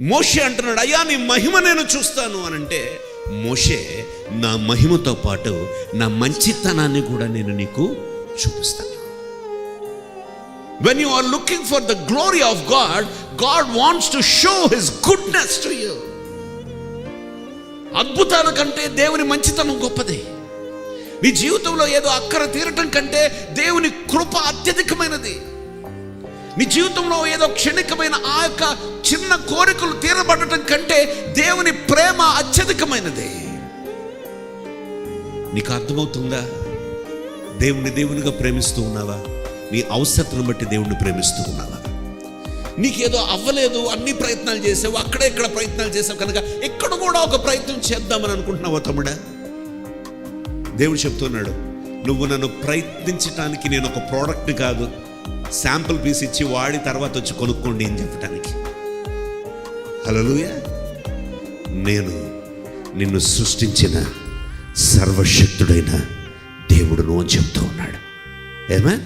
మోషే అంటున్నాడు అయ్యా నీ మహిమ నేను చూస్తాను. అని అంటే మోషే నా మహిమతో పాటు నా మంచితనాన్ని కూడా నేను నీకు చూపిస్తాను. When you are looking for the glory of God God wants to show his goodness to you అద్భుతాల కంటే దేవుని మంచితనం గొప్పది. నీ జీవితంలో ఏదో అక్కర తీరటం కంటే దేవుని కృప అత్యధికమైనది. నీ జీవితంలో ఏదో క్షణికమైన ఆ యొక్క చిన్న కోరికలు తీరబడటం కంటే దేవుని ప్రేమ అత్యధికమైనది. నీకు అర్థమవుతుందా? దేవుని దేవునిగా ప్రేమిస్తూ ఉన్నావా? నీ అవసరతను బట్టి దేవుణ్ణి ప్రేమిస్తూ ఉన్నావా? నీకేదో అవ్వలేదు అన్ని ప్రయత్నాలు చేసావు అక్కడే ఇక్కడ ప్రయత్నాలు చేసావు కనుక ఇక్కడ కూడా ఒక ప్రయత్నం చేద్దామని అనుకుంటున్నావా తమ్ముడా? దేవుడు చెప్తున్నాడు నువ్వు నన్ను ప్రయత్నించటానికి నేను ఒక ప్రోడక్ట్ కాదు శాంపుల్ పీస్ ఇచ్చి వాడి తర్వాత వచ్చి కొనుక్కోండి అని చెప్పటానికి. హలోయ నేను నిన్ను సృష్టించిన సర్వశక్తుడైన దేవుడును అని చెప్తూ ఉన్నాడు. ఏమా